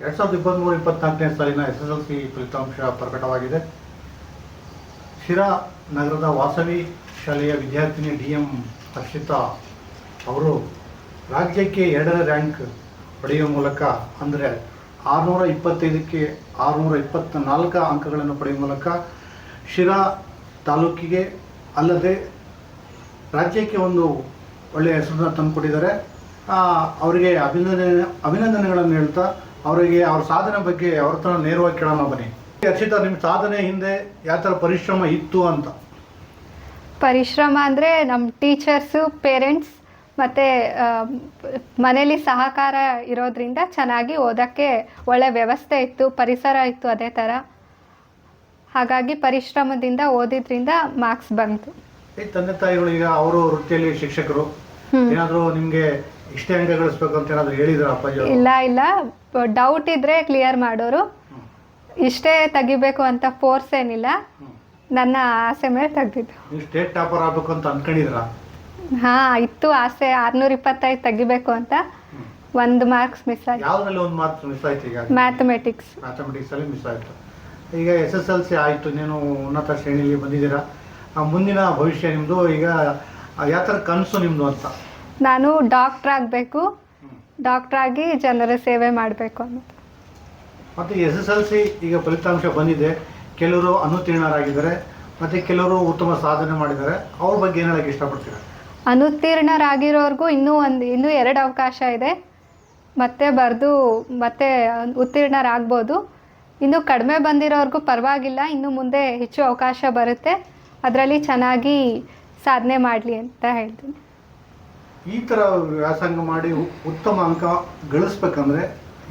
ಎರಡು ಸಾವಿರದ ಇಪ್ಪತ್ತ್ಮೂರು ಇಪ್ಪತ್ನಾಲ್ಕನೇ ಸಾಲಿನ ಎಸ್ ಎಸ್ ಎಲ್ ಸಿ ಫಲಿತಾಂಶ ಪ್ರಕಟವಾಗಿದೆ. ಶಿರಾ ನಗರದ ವಾಸವಿ ಶಾಲೆಯ ವಿದ್ಯಾರ್ಥಿನಿ ಡಿ ಎಂ ಹರ್ಷಿತಾ ಅವರು ರಾಜ್ಯಕ್ಕೆ ಎರಡನೇ ರ್ಯಾಂಕ್ ಪಡೆಯುವ ಮೂಲಕ, ಅಂದರೆ ಆರುನೂರ ಇಪ್ಪತ್ತೈದಕ್ಕೆ ಆರುನೂರ ಇಪ್ಪತ್ತ ನಾಲ್ಕು ಅಂಕಗಳನ್ನು ಪಡೆಯುವ ಮೂಲಕ ಶಿರಾ ತಾಲೂಕಿಗೆ ಅಲ್ಲದೆ ರಾಜ್ಯಕ್ಕೆ ಒಂದು ಒಳ್ಳೆಯ ಹೆಸರನ್ನು ತಂದುಕೊಟ್ಟಿದ್ದಾರೆ. ಅವರಿಗೆ ಅಭಿನಂದನೆ, ಅಭಿನಂದನೆಗಳನ್ನು ಹೇಳ್ತಾ ಅವರಿಗೆ ಅವ್ರ ಸಾಧನೆ ಬಗ್ಗೆ ಅವ್ರ ಹತ್ರ ನೇರವಾಗಿ ಕೇಳೋಣ ಬನ್ನಿ. ಹರ್ಷಿತಾ ನಿಮ್ಮ ಸಾಧನೆ ಹಿಂದೆ ಯಾವ ಥರ ಪರಿಶ್ರಮ ಇತ್ತು ಅಂತ? ಪರಿಶ್ರಮ ಅಂದರೆ ನಮ್ಮ ಟೀಚರ್ಸು ಪೇರೆಂಟ್ಸ್ ಮತ್ತು ಮನೇಲಿ ಸಹಕಾರ ಇರೋದ್ರಿಂದ ಚೆನ್ನಾಗಿ ಓದೋಕ್ಕೆ ಒಳ್ಳೆ ವ್ಯವಸ್ಥೆ ಇತ್ತು ಪರಿಸರ ಇತ್ತು ಅದೇ ಥರ ಹಾಗಾಗಿ ಪರಿಶ್ರಮದಿಂದ ಓದಿದ್ರಿಂದ ಮಾರ್ಕ್ಸ್ ಬಂತು. ಈ ತಂದೆ ತಾಯಿಗಳು ಈಗ ಅವರು ವೃತ್ತಿಯಲ್ಲಿ ಶಿಕ್ಷಕರು. ಏನಾದರೂ ನಿಮಗೆ ಇಷ್ಟೇ ಅಂಕ ಗಳಿಸ್ಬೇಕು ಅಂತ ಏನಾದರೂ ಹೇಳಿದ್ರು ಅಪ್ಪಾಜಿ ಅವರು? ಇಲ್ಲ ಇಲ್ಲ. ಡೌಟ್ ಇದ್ರೆ ಕ್ಲಿಯರ್ ಮಾಡೋರು. ಇಷ್ಟೇ ತೆಗಿಬೇಕು ಅಂತ ಫೋರ್ಸ್ ಏನಿಲ್ಲ. ನನ್ನ ಆಸೆ ಮೇಲೆ ತೆಗ್ದಿದ್ದು. ನೀವು ಸ್ಟೇಟ್ ಟಾಪರ್ ಆಗ್ಬೇಕು ಅಂತ ಅನ್ಕೊಂಡಿದ್ರಾ ಹಾ ಇತ್ತು ಆಸೆ. ಆರ್ನೂರ ಇಪ್ಪತ್ತೈದು ತೆಗಿಬೇಕು ಅಂತ. ಒಂದು ಮಾರ್ಕ್ಸ್ ಮಿಸ್ ಆಯ್ತು. ಯಾವ್ದ್ರಲ್ಲಿ ಒಂದು ಮಾರ್ಕ್ಸ್ ಮಿಸ್ ಆಯ್ತು ಈಗ? ಮ್ಯಾಥಮೆಟಿಕ್ಸ್ ಮ್ಯಾಥಮೆಟಿಕ್ಸ್ ಅಲ್ಲಿ ಮಿಸ್ ಆಯ್ತು. ಈಗ ಎಸ್ ಎಸ್ ಎಲ್ ಸಿ ಆಯಿತು. ನೀನು ಉನ್ನತ ಶ್ರೇಣಿಯಲ್ಲಿ ಬಂದಿದ್ದೀರಾ? ಆ ಮುಂದಿನ ಭವಿಷ್ಯ ನಿಮ್ಮದು ಈಗ ಯಾವ ಥರ ಕನಸು ನಿಮ್ಮದು ಅಂತ? ನಾನು ಡಾಕ್ಟ್ರ್ ಆಗಬೇಕು. ಡಾಕ್ಟ್ರ್ ಆಗಿ ಜನರ ಸೇವೆ ಮಾಡಬೇಕು ಅನ್ನೋದು. ಮತ್ತು ಎಸ್ ಎಸ್ ಎಲ್ ಸಿ ಈಗ ಫಲಿತಾಂಶ ಬಂದಿದೆ. ಕೆಲವರು ಅನುತ್ತೀರ್ಣರಾಗಿದ್ದಾರೆ. ಮತ್ತು ಕೆಲವರು ಉತ್ತಮ ಸಾಧನೆ ಮಾಡಿದ್ದಾರೆ. ಅವ್ರ ಬಗ್ಗೆ ಏನು ಹೇಳಕ್ಕೆ ಇಷ್ಟಪಡ್ತೀರಾ? ಅನುತ್ತೀರ್ಣರಾಗಿರೋರ್ಗೂ ಇನ್ನೂ ಒಂದು ಇನ್ನೂ ಎರಡು ಅವಕಾಶ ಇದೆ. ಮತ್ತೆ ಬರೆದು ಮತ್ತೆ ಉತ್ತೀರ್ಣರಾಗ್ಬೋದು. ಇನ್ನು ಕಡಿಮೆ ಬಂದಿರೋರ್ಗೂ ಪರವಾಗಿಲ್ಲ. ಇನ್ನು ಮುಂದೆ ಹೆಚ್ಚು ಅವಕಾಶ ಬರುತ್ತೆ. ಅದರಲ್ಲಿ ಚೆನ್ನಾಗಿ ಸಾಧನೆ ಮಾಡಲಿ ಅಂತ ಹೇಳ್ತೀನಿ. ಈ ಥರ ವ್ಯಾಸಂಗ ಮಾಡಿ ಉತ್ತಮ ಅಂಕ ಗಳಿಸ್ಬೇಕಂದ್ರೆ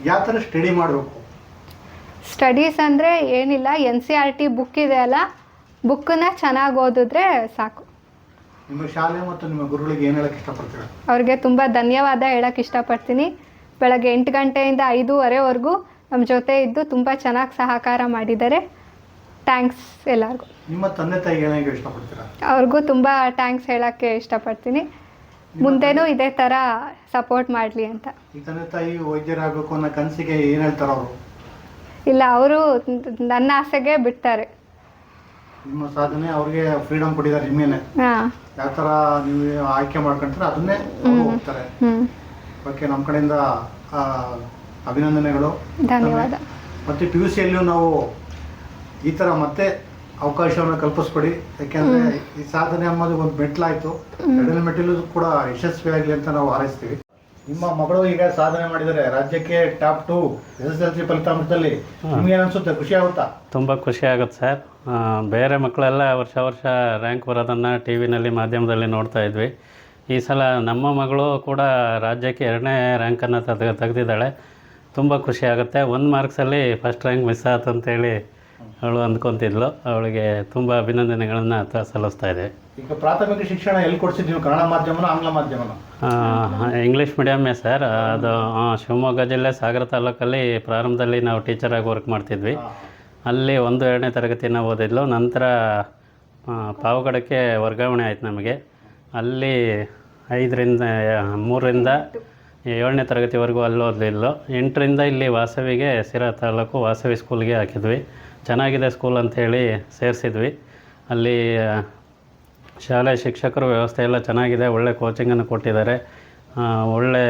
ಯಾವ ಥರ ಸ್ಟಡಿ ಮಾಡಬೇಕು? ಸ್ಟಡೀಸ್ ಅಂದರೆ ಏನಿಲ್ಲ N C R T book ಇದೆ ಅಲ್ಲ ಬುಕ್ಕನ್ನ ಚೆನ್ನಾಗಿ ಓದಿದ್ರೆ ಸಾಕು. ನಿಮ್ಮ ಶಾಲೆ ಮತ್ತು ನಿಮ್ಮ ಗುರುಗಳಿಗೆ ಏನು ಹೇಳಕ್ಕೆ ಇಷ್ಟಪಡ್ತೀರಾ? ಅವ್ರಿಗೆ ತುಂಬ ಧನ್ಯವಾದ ಹೇಳಕ್ಕೆ ಇಷ್ಟಪಡ್ತೀನಿ. ಬೆಳಗ್ಗೆ ಎಂಟು ಗಂಟೆಯಿಂದ ಐದೂವರೆವರೆಗೂ ನಮ್ಮ ಜೊತೆ ಇದ್ದು ತುಂಬ ಚೆನ್ನಾಗಿ ಸಹಕಾರ ಮಾಡಿದ್ದಾರೆ. ಥ್ಯಾಂಕ್ಸ್ ಎಲ್ಲರಿಗೂ. ನಿಮ್ಮ ತಂದೆ ತಾಯಿಗೆ ಏನಾಗಿ ಇಷ್ಟಪಡ್ತೀರಾ? ಅವ್ರಿಗೂ ತುಂಬ ಥ್ಯಾಂಕ್ಸ್ ಹೇಳೋಕ್ಕೆ ಇಷ್ಟಪಡ್ತೀನಿ. ಮುಂದೆನೂ ಇದೇ ಥರ ಸಪೋರ್ಟ್ ಮಾಡಲಿ ಅಂತ. ಈ ತಂದೆ ತಾಯಿ ವೈದ್ಯರಾಗಬೇಕು ಅನ್ನೋ ಕನಸಿಗೆ ಏನು ಹೇಳ್ತಾರೆ ಅವರು? ಇಲ್ಲ ಅವರು ನನ್ನ ಆಸೆಗೆ ಬಿಡ್ತಾರೆ. ನಿಮ್ಮ ಸಾಧನೆ ಅವ್ರಿಗೆ ಫ್ರೀಡಮ್ ಕೊಟ್ಟಿದ್ದಾರೆ ನಿಮ್ಮೇನೆ ಹಾಂ. ಯಾವ ಥರ ನೀವು ಆಯ್ಕೆ ಮಾಡ್ಕೊಂತೀರ ಅದನ್ನೇ ಅವ್ರು ಹೋಗ್ತಾರೆ. ಹ್ಞೂ ಓಕೆ ನಮ್ಮ ಕಡೆಯಿಂದ ಆ, ಅಭಿನಂದನೆಗಳು. ಧನ್ಯವಾದ. ಮತ್ತು ಪಿ ಯು ಸಿಯಲ್ಲೂ ನಾವು ಈ ಥರ ಮತ್ತೆ ಅವಕಾಶವನ್ನು ಕಲ್ಪಿಸ್ಕೊಡಿ ಯಾಕೆಂದರೆ ಈ ಸಾಧನೆ ಅನ್ನೋದು ಒಂದು ಮೆಟ್ಲಾಯಿತು ಎರಡನೇ ಮೆಟ್ಟಿಲು ಕೂಡ ಯಶಸ್ವಿಯಾಗಲಿ ಅಂತ ನಾವು ಹಾರೈಸ್ತೀವಿ. ನಿಮ್ಮ ಮಗಳು ಈಗ ಸಾಧನೆ ಮಾಡಿದರೆ ರಾಜ್ಯಕ್ಕೆ top two S S L C ಫಲಿತಾಂಶದಲ್ಲಿ ನಿಮ್ಗೆ ಅನಿಸುತ್ತೆ ಖುಷಿ ಆಗುತ್ತಾ? ತುಂಬ ಖುಷಿ ಆಗುತ್ತೆ ಸರ್. ಬೇರೆ ಮಕ್ಕಳೆಲ್ಲ ವರ್ಷ ವರ್ಷ ರ್ಯಾಂಕ್ ಬರೋದನ್ನು ಟಿ ವಿನಲ್ಲಿ ಮಾಧ್ಯಮದಲ್ಲಿ ನೋಡ್ತಾ ಇದ್ವಿ. ಈ ಸಲ ನಮ್ಮ ಮಗಳು ಕೂಡ ರಾಜ್ಯಕ್ಕೆ ಎರಡನೇ ರ್ಯಾಂಕನ್ನು ತೆಗೆ ತೆಗೆದಿದ್ದಾಳೆ. ತುಂಬ ಖುಷಿ ಆಗುತ್ತೆ. ಒಂದು ಮಾರ್ಕ್ಸಲ್ಲಿ ಫಸ್ಟ್ ರ್ಯಾಂಕ್ ಮಿಸ್ ಆಯ್ತು ಅಂತೇಳಿ ಅವಳು ಅಂದ್ಕೊತಿದ್ಲು. ಅವಳಿಗೆ ತುಂಬ ಅಭಿನಂದನೆಗಳನ್ನು ತ ಸಲ್ಲಿಸ್ತಾ ಇದೆ. ಈಗ ಪ್ರಾಥಮಿಕ ಶಿಕ್ಷಣ ಎಲ್ಲಿ ಕೊಡ್ಸಿದ್ವಿ ನೀವು? ಕನ್ನಡ ಮಾಧ್ಯಮನ ಆಂಗ್ಲ ಮಾಧ್ಯಮನ? English ಮೀಡಿಯಮ್ಮೇ sir. ಅದು ಆ, ಶಿವಮೊಗ್ಗ ಜಿಲ್ಲೆ ಸಾಗರ ತಾಲೂಕಲ್ಲಿ ಪ್ರಾರಂಭದಲ್ಲಿ ನಾವು ಟೀಚರಾಗಿ ವರ್ಕ್ ಮಾಡ್ತಿದ್ವಿ. ಅಲ್ಲಿ ಒಂದು ಎರಡನೇ ತರಗತಿನ ಓದಿದ್ಲು. ನಂತರ ಆ, ಪಾವಗಡಕ್ಕೆ ವರ್ಗಾವಣೆ ಆಯ್ತು ನಮಗೆ. ಅಲ್ಲಿ ಐದರಿಂದ ಮೂರರಿಂದ ಏಳನೇ ತರಗತಿವರೆಗೂ ಅಲ್ಲಿ ಓದಲಿಲ್ಲ ಎಂಟರಿಂದ ಇಲ್ಲಿ ವಾಸವಿಗೆ ಸಿರಾ ತಾಲೂಕು ವಾಸವಿ ಸ್ಕೂಲ್ಗೆ ಹಾಕಿದ್ವಿ. ಚೆನ್ನಾಗಿದೆ ಸ್ಕೂಲ್ ಅಂಥೇಳಿ ಸೇರಿಸಿದ್ವಿ. ಅಲ್ಲಿ ಶಾಲೆ ಶಿಕ್ಷಕರು ವ್ಯವಸ್ಥೆ ಎಲ್ಲ ಚೆನ್ನಾಗಿದೆ ಒಳ್ಳೆ ಕೋಚಿಂಗನ್ನು ಕೊಟ್ಟಿದ್ದಾರೆ. ಒಳ್ಳೆ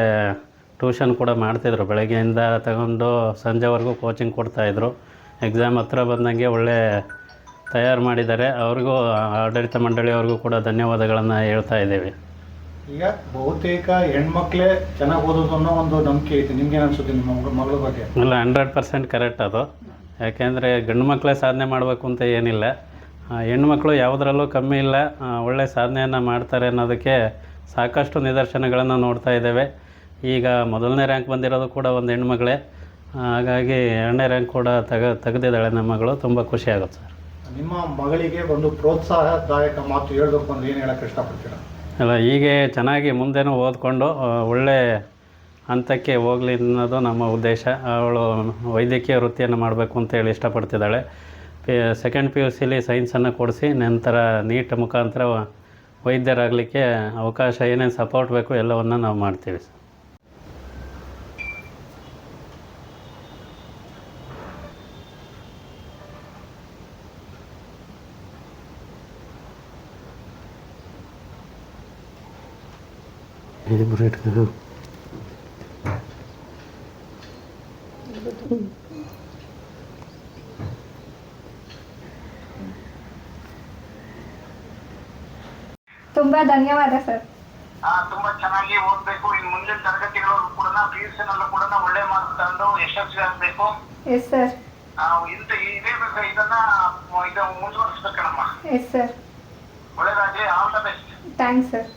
ಟ್ಯೂಷನ್ ಕೂಡ ಮಾಡ್ತಿದ್ರು. ಬೆಳಗ್ಗೆಯಿಂದ ತಗೊಂಡು ಸಂಜೆವರೆಗೂ ಕೋಚಿಂಗ್ ಕೊಡ್ತಾಯಿದ್ರು ಎಕ್ಸಾಮ್ ಹತ್ರ ಬಂದಂಗೆ ಒಳ್ಳೆ ತಯಾರು ಮಾಡಿದ್ದಾರೆ. ಅವ್ರಿಗೂ ಆಡಳಿತ ಮಂಡಳಿಯವ್ರಿಗೂ ಕೂಡ ಧನ್ಯವಾದಗಳನ್ನು ಹೇಳ್ತಾ ಇದ್ದೀವಿ. ಈಗ ಬಹುತೇಕ ಹೆಣ್ಮಕ್ಳೇ ಚೆನ್ನಾಗಿ ಓದೋದು ಅನ್ನೋ ಒಂದು ನಂಬಿಕೆ ಐತೆ. ನಿಮ್ಗೆ ಅನಿಸುತ್ತೆ ನಿಮ್ಮ ಮಗಳ ಬಗ್ಗೆ? ಇಲ್ಲ ಹಂಡ್ರೆಡ್ ಪರ್ಸೆಂಟ್ ಕರೆಕ್ಟ್ ಅದು. ಯಾಕೆಂದರೆ ಗಂಡು ಮಕ್ಕಳೇ ಸಾಧನೆ ಮಾಡಬೇಕು ಅಂತ ಏನಿಲ್ಲ. ಹೆಣ್ಮಕ್ಳು ಯಾವುದರಲ್ಲೂ ಕಮ್ಮಿ ಇಲ್ಲ. ಒಳ್ಳೆಯ ಒಳ್ಳೆ ಸಾಧನೆಯನ್ನು ಮಾಡ್ತಾರೆ ಅನ್ನೋದಕ್ಕೆ ಸಾಕಷ್ಟು ನಿದರ್ಶನಗಳನ್ನು ನೋಡ್ತಾ ಇದ್ದೇವೆ. ಈಗ ಮೊದಲನೇ ರ್ಯಾಂಕ್ ಬಂದಿರೋದು ಕೂಡ ಒಂದು ಹೆಣ್ಮಗಳೇ ಹಾಗಾಗಿ ಎರಡನೇ ರ್ಯಾಂಕ್ ಕೂಡ ತೆಗ ತೆಗೆದಿದ್ದಾಳೆ ನಮ್ಮ ಮಗಳು. ತುಂಬ ಖುಷಿ ಆಗುತ್ತೆ ಸರ್. ನಿಮ್ಮ ಮಗಳಿಗೆ ಒಂದು ಪ್ರೋತ್ಸಾಹದಾಯಕ ಮಾತು ಹೇಳಬೇಕು ಅಂದ್ರೆ ಏನು ಹೇಳಕ್ಕೆ ಇಷ್ಟಪಡ್ತೀರಾ? ಅಲ್ಲ ಹೀಗೆ ಚೆನ್ನಾಗಿ ಮುಂದೆನೂ ಓದ್ಕೊಂಡು ಒಳ್ಳೆ ಹಂತಕ್ಕೆ ಹೋಗಲಿ ಅನ್ನೋದು ನಮ್ಮ ಉದ್ದೇಶ. ಅವಳು ವೈದ್ಯಕೀಯ ವೃತ್ತಿಯನ್ನು ಮಾಡಬೇಕು ಅಂತೇಳಿ ಇಷ್ಟಪಡ್ತಿದ್ದಾಳೆ. ಪಿ ಸೆಕೆಂಡ್ ಪಿ ಯು ಸಿಲಿ ಸೈನ್ಸನ್ನು ಕೊಡಿಸಿ, ನಂತರ ನೀಟ್ ಮುಖಾಂತರ ವೈದ್ಯರಾಗಲಿಕ್ಕೆ ಅವಕಾಶ, ಏನೇನು ಸಪೋರ್ಟ್ ಬೇಕು ಎಲ್ಲವನ್ನು ನಾವು ಮಾಡ್ತೀವಿ ಸರ್. ತುಂಬ ಧನ್ಯವಾದ ಸರ್. ಆ, ತುಂಬಾ ಚೆನ್ನಾಗಿ ಓದ್ಬೇಕು. ಇನ್ ಮುಂದೆ ತರಗತಿಗಳಲ್ಲೂ ಕೂಡ ಪಿ ಯು ಕೂಡ ಒಳ್ಳೆ ಮಾರ್ಕ್ಸ್ ತಂದು ಯಶಸ್ವಿ ಆಗ್ಬೇಕು. ಎಸ್ ಸರ್ ಇಂತ ಇದೇ ಬೇಕು ಇದನ್ನ ಇದು ಮುಂದುವರಿಸ್ಬೇಕಣಮ್ಮ. ಎಸ್ ಸರ್ ಒಳ್ಳೇದಾಗ್ಲಿ. All the best thanks sir